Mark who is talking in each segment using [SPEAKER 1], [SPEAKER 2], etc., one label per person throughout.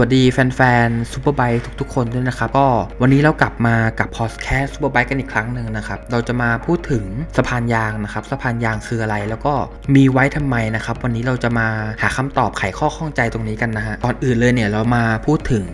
[SPEAKER 1] วัสดีแฟนๆซูเปอร์ไบค์ทุกๆ คนด้วยนะครับ ก็วันนี้เรากลับมากับพอดแคสซูเปอร์ไบค์กันอีกครั้งหนึ่งนะครับ เราจะมาพูดถึงสะพานยางนะครับ สะพานยางคืออะไร แล้วก็มีไว้ทำไมนะครับ วันนี้เราจะมาหาคำตอบไขข้อข้องใจตรงนี้กันนะฮะก่อนอื่นเลยเนี่ยเรามาพูดถึง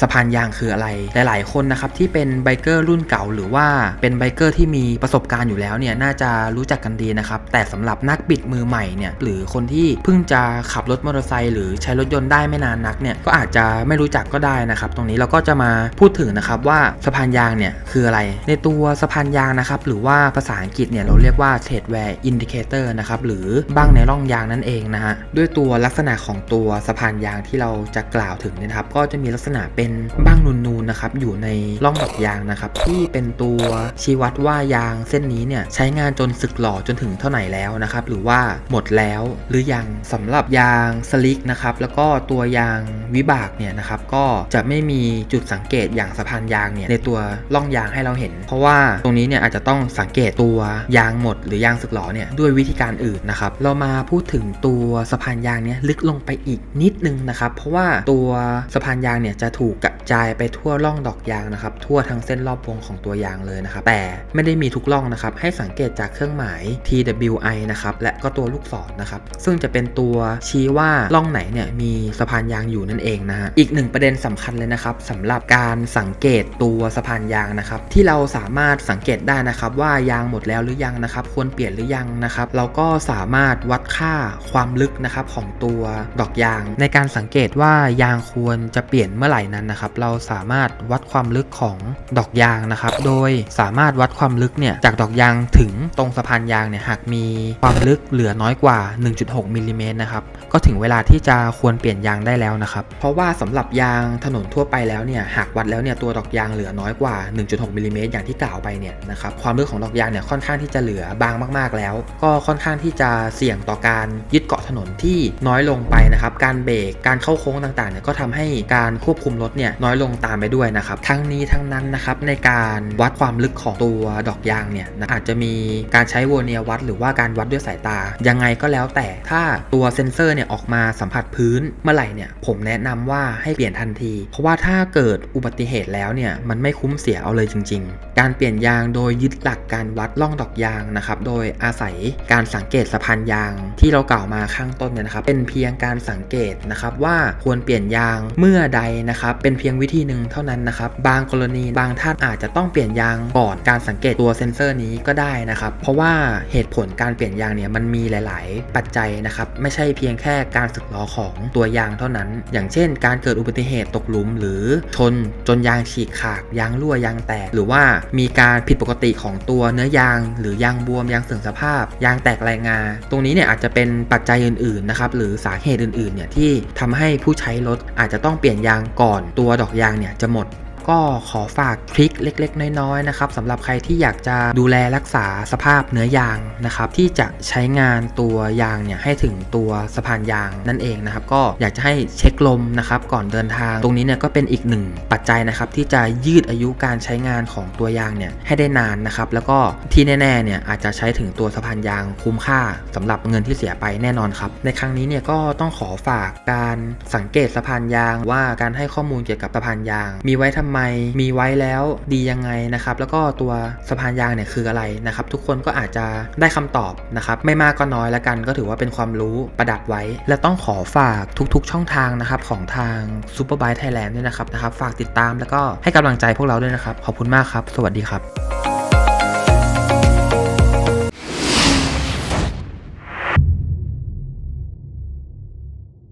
[SPEAKER 1] สะพานยางคืออะไร หลาย ๆ คนนะครับที่เป็นไบเกอร์รุ่นเก่าหรือว่าเป็นไบเกอร์ที่มีประสบการณ์อยู่แล้วเนี่ยน่าจะรู้จักกันดีนะครับ แต่สำหรับนักบิดมือใหม่เนี่ยหรือคนที่เพิ่งจะขับรถมอเตอร์ไซค์หรือใช้รถยนต์ได้ไม่นานนักเนี่ยก็อาจจะไม่รู้จักก็ได้นะครับ ตรงนี้เราก็จะมาพูดถึงนะครับว่าสะพานยางเนี่ยคืออะไร ในตัวสะพานยางนะครับหรือว่าภาษาอังกฤษเนี่ยเราเรียกว่า trade wear indicator นะครับหรือบ้างในร่องยางนั่นเองนะฮะด้วยตัวลักษณะของตัวสะพานยางที่เราจะกล่าวถึงนะครับ ก็จะมีลักษณะเป็นบ้างนูนๆนะครับอยู่ในร่องดอกยางนะครับที่เป็นตัวชี้วัดว่ายางเส้นนี้เนี่ยใช้งานจนสึกหล่อจนถึงเท่าไหร่แล้วนะครับหรือว่าหมดแล้วหรือยังสำหรับยางสลิกนะครับแล้วก็ตัวยางวิบากเนี่ยนะครับก็จะไม่มีจุดสังเกตอย่างสะพานยางเนี่ยในตัวร่องยางให้เราเห็น เพราะว่าตรงนี้เนี่ยอาจจะต้องสังเกตตัวยางหมด หรือยางสึกหรอเนี่ยด้วยวิธีการอื่นนะครับเรามาพูดถึงตัวสะพานยางเนี่ยลึกลงไปอีกนิดนึงนะครับเพราะว่าตัวสะพานยางเนี่ยจะถูกกระจายไปทั่วร่องดอกยางนะครับทั่วทั้งเส้นรอบวงของตัวยางเลยนะครับแต่ไม่ได้มีทุกร่องนะครับให้สังเกตจากเครื่องหมาย TWI นะครับและก็ตัวลูกศรนะครับซึ่งจะเป็นตัวชี้ว่าร่องไหนเนี่ยมีสะพานยางอยู่นั่นเองนะฮะอีกหนึ่งประเด็นสำคัญเลยนะครับสำหรับการสังเกตตัวสะพานยางนะครับที่เราสามารถสังเกตได้นะครับ ว่ายางหมดแล้วหรือยังนะครับ ควรเปลี่ยนหรือยังนะครับ เราก็สามารถวัดค่าความลึกนะครับของตัวดอกยาง ในการสังเกตว่ายางควรจะเปลี่ยนเมื่อไหร่นั้นนะครับ เราสามารถวัดความลึกของดอกยางนะครับ โดยสามารถวัดความลึกเนี่ยจากดอกยางถึงตรงสะพานยางเนี่ยหากมีความลึกเหลือน้อยกว่า 1.6มิลลิเมตรนะครับก็ถึงเวลาที่จะควรเปลี่ยนยางได้แล้วนะครับ เพราะว่าสำหรับยางถนนทั่วไปแล้วเนี่ยหากวัดแล้วเนี่ยตัวดอกยางเหลือน้อยกว่า 1.6มิลลิเมตรอย่างที่กล่าวไปเนี่ยนะครับความลึกของดอกยางเนี่ยค่อนข้างที่จะเหลือบางมากๆแล้ว ก็ค่อนข้างที่จะเสี่ยงต่อการยึดเกาะถนนที่น้อยลงไปนะครับการเบรกการเข้าโค้งต่างๆเนี่ยก็ทำให้การควบคุมรถเนี่ยน้อยลงตามไปด้วยนะครับทั้งนี้ทั้งนั้นนะครับในการวัดความลึกของตัวดอกยางเนี่ยนะอาจจะมีการใช้โวเนียวัด หรือว่าการวัดด้วยสายตา ยังไงก็แล้วแต่ถ้าตัวเซ็นเซอร์เนี่ยออกมาสัมผัสพื้นเมื่อไหร่เนี่ยผมแนะนำว่าให้เปลี่ยนทันที เพราะว่าถ้าเกิดอุบัติเหตุแล้วเนี่ยมันไม่คุ้มเสียเอาเลยจริง ๆ การเปลี่ยนยางโดยยึดหลักการวัดล่องดอกยางนะครับโดยอาศัยการสังเกตสะพานยาง ที่เรากล่าวมาข้างต้นเนี่ยนะครับเป็นเพียงการสังเกตนะครับว่าควรเปลี่ยนยางเมื่อใดนะครับเป็นเพียงวิธีหนึ่งเท่านั้นนะครับบางกรณีบางท่านอาจจะต้องเปลี่ยนยางก่อนการสังเกตตัวเซ็นเซอร์นี้ก็ได้นะครับเพราะว่าเหตุผลการเปลี่ยนยางเนี่ยมันมีหลาย ๆ ปัจจัยนะครับไม่ใช่เพียงแค่การสึกหรอของตัวยางเท่านั้น อย่างเช่นการการเกิดอุบัติเหตุตกหลุม หรือชนจนยางฉีกขาดยางรั่วยางแตก หรือว่ามีการผิดปกติของตัวเนื้อยาง หรือยางบวมยางเสื่อมสภาพ ยางแตกแรงงา ตรงนี้เนี่ยอาจจะเป็นปัจจัยอื่นๆนะครับหรือสาเหตุอื่นๆเนี่ยที่ทำให้ผู้ใช้รถอาจจะต้องเปลี่ยนยางก่อนตัวดอกยางเนี่ยจะหมด ก็ขอฝากทริคเล็ก ๆ น้อยๆนะครับสำหรับใครที่อยากจะดูแลรักษาสภาพเนื้อยางนะครับที่จะใช้งานตัวยางเนี่ยให้ถึงตัวสะพานยางนั่นเองนะครับก็อยากจะให้เช็คลมนะครับก่อนเดินทาง ตรงนี้เนี่ยก็เป็นอีกหนึ่งปัจจัยนะครับที่จะยืดอายุการใช้งานของตัวยางเนี่ยให้ได้นานนะครับแล้วก็ที่แน่ๆเนี่ยอาจจะใช้ถึงตัวสะพานยางคุ้มค่าสำหรับเงินที่เสียไปแน่นอนครับในครั้งนี้เนี่ยก็ต้องขอฝากการสังเกตสะพานยางว่าการให้ข้อมูลเกี่ยวกับสะพานยาง มีไว้ทำไมมีไว้แล้วดียังไงนะครับ แล้วก็ตัวสะพานยางเนี่ยคืออะไรนะครับ ทุกคนก็อาจจะได้คำตอบนะครับ ไม่มากก็น้อยละกัน ก็ถือว่าเป็นความรู้ประดับไว้ และต้องขอฝากทุกๆ ช่องทางนะครับของทาง Superbike Thailand ด้วยนะครับนะครับ ฝากติดตามแล้วก็ให้กำลังใจพวกเราด้วยนะครับ ขอบคุณมากครับ สวัสดีครับ